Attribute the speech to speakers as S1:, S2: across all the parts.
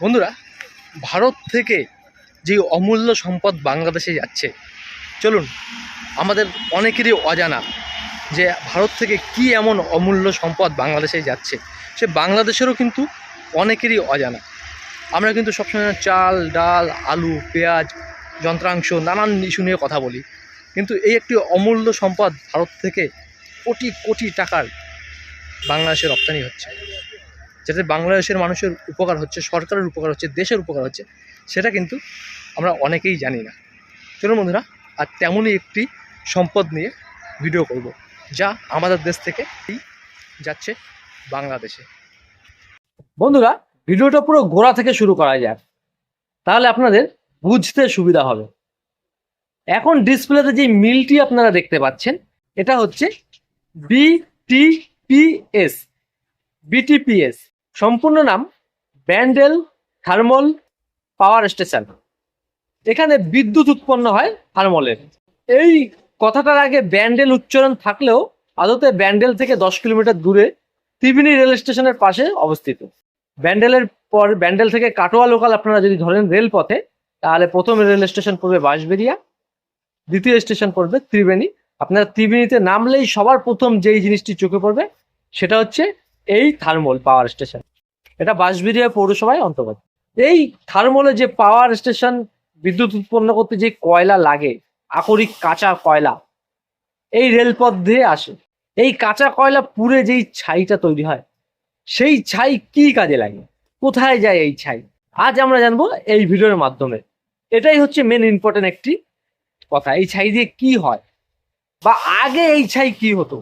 S1: বন্ধুরা, ভারত থেকে যে অমূল্য সম্পদ বাংলাদেশে যাচ্ছে, চলুন, আমাদের অনেকেরই অজানা যে ভারত থেকে কি এমন অমূল্য সম্পদ বাংলাদেশে যাচ্ছে, সে বাংলাদেশেরও কিন্তু অনেকেরই অজানা। আমরা কিন্তু সবসময় চাল, ডাল, আলু, পেঁয়াজ, যন্ত্রাংশ, নানান ইস্যু নিয়ে কথা বলি, কিন্তু এই একটি অমূল্য সম্পদ ভারত থেকে কোটি কোটি টাকার বাংলাদেশে রপ্তানি হচ্ছে। যাতে বাংলাদেশের মানুষের উপকার হচ্ছে, সরকারের উপকার হচ্ছে, দেশের উপকার হচ্ছে, সেটা কিন্তু আমরা অনেকেই জানি না। চলুন বন্ধুরা, আর তেমনই একটি সম্পদ নিয়ে ভিডিও করব, যা আমাদের দেশ থেকে যাচ্ছে বাংলাদেশে। বন্ধুরা ভিডিওটা পুরো গোড়া থেকে শুরু করা যাক, তাহলে আপনাদের বুঝতে সুবিধা হবে। এখন ডিসপ্লেতে যে মিলটি আপনারা দেখতে পাচ্ছেন, এটা হচ্ছে বিটিপিএস বিটিপিএস সম্পূর্ণ নাম ব্যান্ডেল, থার্মল, পাওয়ার স্টেশন। এখানে বিদ্যুৎ উৎপন্ন হয় থার্মলের। এই কথাটার আগে ব্যান্ডেল উচ্চারণ থাকলেও আদতে ব্যান্ডেল থেকে দশ কিলোমিটার দূরে ত্রিবেণী রেল স্টেশনের পাশে অবস্থিত। ব্যান্ডেলের পর ব্যান্ডেল থেকে কাটোয়া লোকাল আপনারা যদি ধরেন রেলপথে, তাহলে প্রথম রেল স্টেশন পড়বে বাঁশবেরিয়া দ্বিতীয় স্টেশন পড়বে ত্রিবেণী। আপনারা ত্রিবেণীতে নামলেই সবার প্রথম যেই জিনিসটি চোখে পড়বে, সেটা হচ্ছে এই থার্মল পাওয়ার স্টেশন এটা বাঁশবেরিয়া পৌরসভায় অন্তর্গত। এই থার্মলে যে পাওয়ার স্টেশন বিদ্যুৎ উৎপন্ন করতে যে কয়লা লাগে, আকরিক কাঁচা কয়লা, এই রেলপথ দিয়ে আসে। এই কাঁচা কয়লা পুড়ে যেই ছাইটা তৈরি হয়, সেই ছাই কি কাজে লাগে? কোথায় যায় এই ছাই? আজ আমরা জানব এই ভিডিওর মাধ্যমে। এটাই হচ্ছে মেন ইম্পর্টেন্ট একটি কথা, এই ছাই দিয়ে কি হয়? বা আগে এই ছাই কি হতো?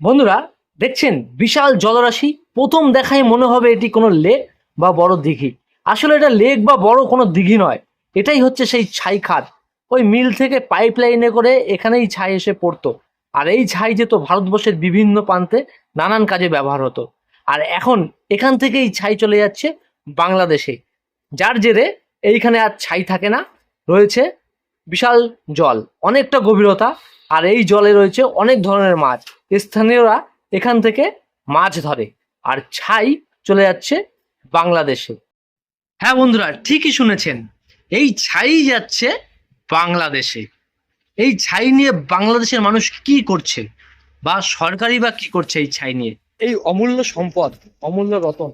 S1: বন্ধুরা দেখছেন, বিশাল জলরাশি, প্রথম দেখায় মনে হবে এটি কোনো লেক বা বড় দিঘি। আসলে এটা লেক বা বড় কোনো দিঘি নয়, এটাই হচ্ছে সেই ছাই খাদ। ওই মিল থেকে পাইপ লাইনে করে এখানেই ছাই এসে পড়তো। আর এই ছাই যেত ভারতবর্ষের বিভিন্ন প্রান্তে নানান কাজে ব্যবহার হতো। আর এখন এখান থেকেই ছাই চলে যাচ্ছে বাংলাদেশে। যার জেরে এইখানে আর ছাই থাকে না, রয়েছে বিশাল জল, অনেকটা গভীরতা, আর এই জলে রয়েছে অনেক ধরনের মাছ। স্থানীয়রা এখান থেকে মাছ ধরে আর ছাই চলে যাচ্ছে বাংলাদেশে। হ্যাঁ বন্ধুরা ঠিকই শুনেছেন। এই ছাই যাচ্ছে বাংলাদেশে। এই ছাই নিয়ে বাংলাদেশের মানুষ কি করছে? বা সরকারি বা কি করছে এই ছাই নিয়ে? এই অমূল্য সম্পদ অমূল্য রতন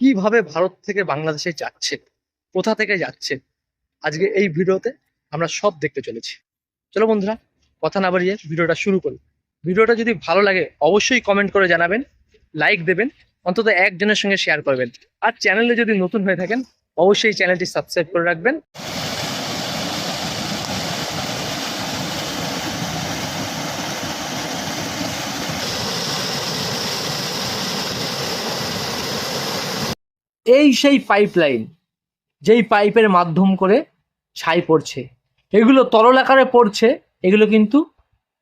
S1: কীভাবে ভারত থেকে বাংলাদেশে যাচ্ছে? কোথা থেকে যাচ্ছে? আজকে এই ভিডিওতে আমরা সব দেখতে চলেছি। চলো বন্ধুরা কথা না বাড়িয়ে ভিডিওটা শুরু করি। ভিডিওটা যদি ভালো লাগে, অবশ্যই কমেন্ট করে জানাবেন লাইক দেবেন, অন্তত একজনের সঙ্গে শেয়ার করবেন। আর চ্যানেলে যদি নতুন হয়ে থাকেন, অবশ্যই চ্যানেলটি সাবস্ক্রাইব করে রাখবেন। এই সেই পাইপ লাইন যেই পাইপের মাধ্যম করে ছাই পড়ছে। এগুলো তরল আকারে পড়ছে, এগুলো কিন্তু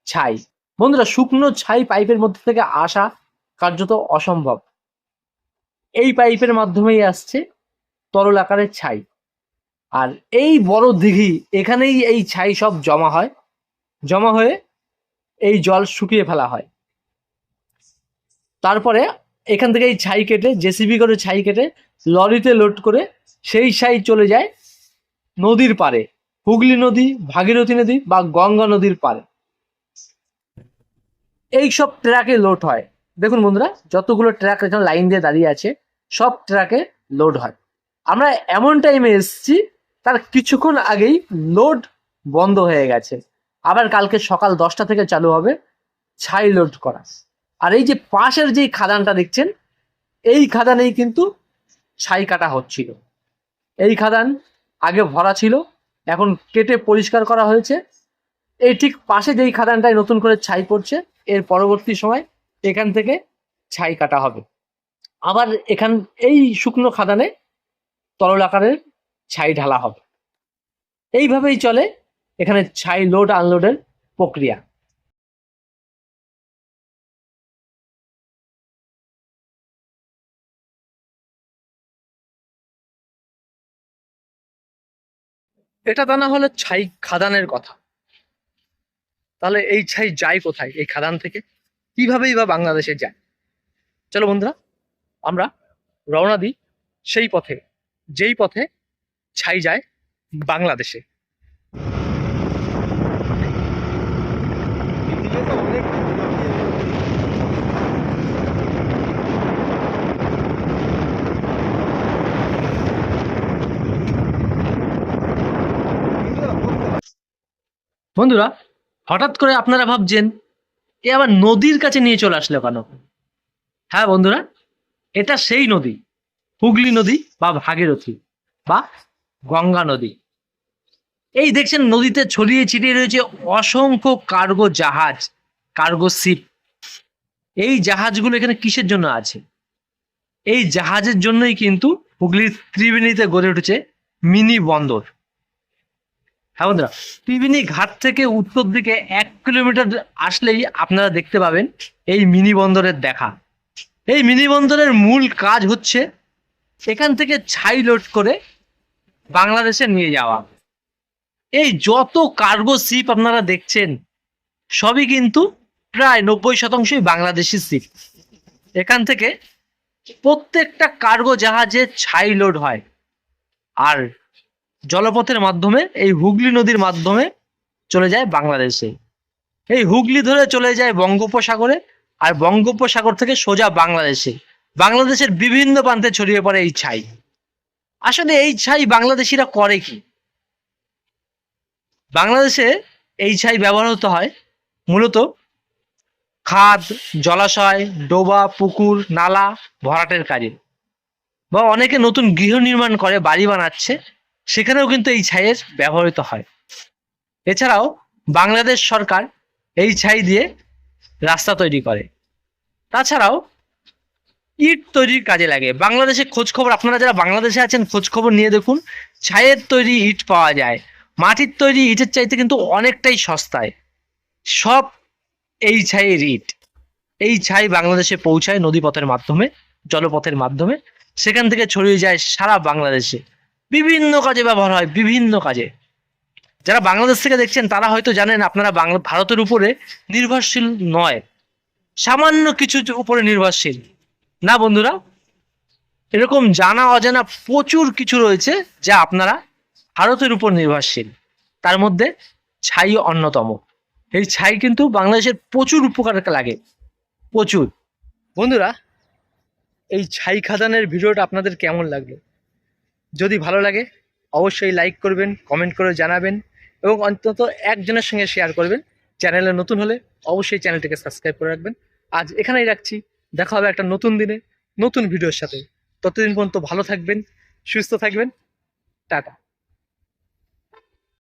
S1: ছাই। বন্ধুরা, শুকনো ছাই পাইপের মধ্যে থেকে আসা কার্যত অসম্ভব। এই পাইপের মাধ্যমেই আসছে তরল আকারের ছাই। আর এই বড় দিঘি, এখানেই এই ছাই সব জমা হয়। জমা হয়ে এই জল শুকিয়ে ফেলা হয়। তারপরে এখান থেকে এই ছাই কেটে, জেসিবি করে ছাই কেটে, লরিতে লোড করে সেই ছাই চলে যায় নদীর পারে হুগলি নদী, ভাগীরথী নদী বা গঙ্গা নদীর পারে এই সব ট্রাকে লোড হয়। দেখুন বন্ধুরা, যতগুলো ট্র্যাক এখানে লাইন দিয়ে দাঁড়িয়ে আছে, সব ট্র্যাকে লোড হয়। আমরা এমন টাইমে এসেছি, তার কিছুক্ষণ আগেই লোড বন্ধ হয়ে গেছে। আবার কালকে সকাল দশটা থেকে চালু হবে ছাই লোড করা। আর এই যে পাশের যে খাদানটা দেখছেন, এই খাদানেই কিন্তু ছাই কাটা হচ্ছিল। এই খাদান আগে ভরা ছিল, এখন কেটে পরিষ্কার করা হয়েছে। এই ঠিক পাশে যেই খাদানটায় নতুন করে ছাই পড়ছে এর পরবর্তী সময় এখান থেকে ছাই কাটা হবে। আবার এখান, এই শুকনো খাদানে তরল আকারের ছাই ঢালা হবে। এইভাবেই চলে এখানে ছাই লোড আনলোডের প্রক্রিয়া। এটা তা না হলে ছাই খাদানের কথা। তাহলে এই ছাই যায় কোথায়? এই খাদান থেকে? কিভাবেই বা বাংলাদেশে যায়? চলো বন্ধুরা, আমরা রওনা দিই সেই পথে, যেই পথে ছাই যায় বাংলাদেশে। বন্ধুরা হঠাৎ করে আপনারা ভাবছেন, এ আবার নদীর কাছে নিয়ে চলে আসলো কেন? হ্যাঁ বন্ধুরা, এটা সেই নদী, হুগলি নদী বা ভাগীরথী বা গঙ্গা নদী। এই দেখছেন নদীতে ছড়িয়ে ছিটিয়ে রয়েছে অসংখ্য কার্গো জাহাজ, কার্গো শিপ। এই জাহাজগুলো এখানে কিসের জন্য আছে? এই জাহাজের জন্যই কিন্তু হুগলির ত্রিবেণীতে গড়ে উঠেছে মিনি বন্দর। হ্যাঁ বন্ধুরা, ত্রিবেণী ঘাট থেকে উত্তর দিকে এক কিলোমিটার আসলেই আপনারা দেখতে পাবেন এই মিনি বন্দরের দেখা। এই মিনি বন্দরের মূল কাজ হচ্ছে এখান থেকে ছাই লোড করে বাংলাদেশে নিয়ে যাওয়া। এই যত কার্গো শিপ আপনারা দেখছেন, সবই কিন্তু প্রায় নব্বই শতাংশই বাংলাদেশি শিপ এখান থেকে প্রত্যেকটা কার্গো জাহাজে ছাই লোড হয়। আর জলপথের মাধ্যমে, এই হুগলি নদীর মাধ্যমে চলে যায় বাংলাদেশে। এই হুগলি ধরে চলে যায় বঙ্গোপসাগরে, আর বঙ্গোপসাগর থেকে সোজা বাংলাদেশে। বাংলাদেশের বিভিন্ন প্রান্তে ছড়িয়ে পড়ে এই ছাই। আসলে এই ছাই বাংলাদেশিরা করে কি? বাংলাদেশে এই ছাই ব্যবহৃত হয় মূলত খাদ, জলাশয়, ডোবা, পুকুর, নালা ভরাটের কাজে। বা অনেকে নতুন গৃহ নির্মাণ করে, বাড়ি বানাচ্ছে। সেখানেও কিন্তু এই ছাইয়ের ব্যবহৃত হয়। এছাড়াও বাংলাদেশ সরকার এই ছাই দিয়ে রাস্তা তৈরি করে। তাছাড়াও ইট তৈরির কাজে লাগে। বাংলাদেশে খোঁজ খবর আপনারা যারা বাংলাদেশে আছেন খোঁজ খবর নিয়ে দেখুন, ছাইয়ের তৈরি ইট পাওয়া যায়। মাটির তৈরি ইটের চাইতে কিন্তু অনেকটাই সস্তায়। সব এই ছাইয়ের ইট। এই ছাই বাংলাদেশে পৌঁছায় নদীপথের মাধ্যমে, জলপথের মাধ্যমে। সেখান থেকে ছড়িয়ে যায় সারা বাংলাদেশে। বিভিন্ন কাজে ব্যবহার হয়, বিভিন্ন কাজে। যারা বাংলাদেশ থেকে দেখছেন, তারা হয়তো জানেন, আপনারা বাংলা, ভারতের উপরে নির্ভরশীল নয়। সামান্য কিছু উপরে নির্ভরশীল। না বন্ধুরা? এরকম জানা অজানা প্রচুর কিছু রয়েছে, যা আপনারা ভারতের উপর নির্ভরশীল। তার মধ্যে ছাই অন্যতম। এই ছাই কিন্তু বাংলাদেশের প্রচুর উপকারে লাগে। প্রচুর। বন্ধুরা, এই ছাই খাদানের ভিডিওটা আপনাদের কেমন লাগল? যদি ভালো লাগে, অবশ্যই লাইক করবেন কমেন্ট করে জানাবেন এবং অন্তত একজনের সঙ্গে শেয়ার করবেন। চ্যানেলে নতুন হলে অবশ্যই চ্যানেলটিকে সাবস্ক্রাইব করে রাখবেন। আজ এখানেই রাখছি। দেখা হবে একটা নতুন দিনে, নতুন ভিডিওর সাথে। ততদিন পর্যন্ত ভালো থাকবেন, সুস্থ থাকবেন। টাটা।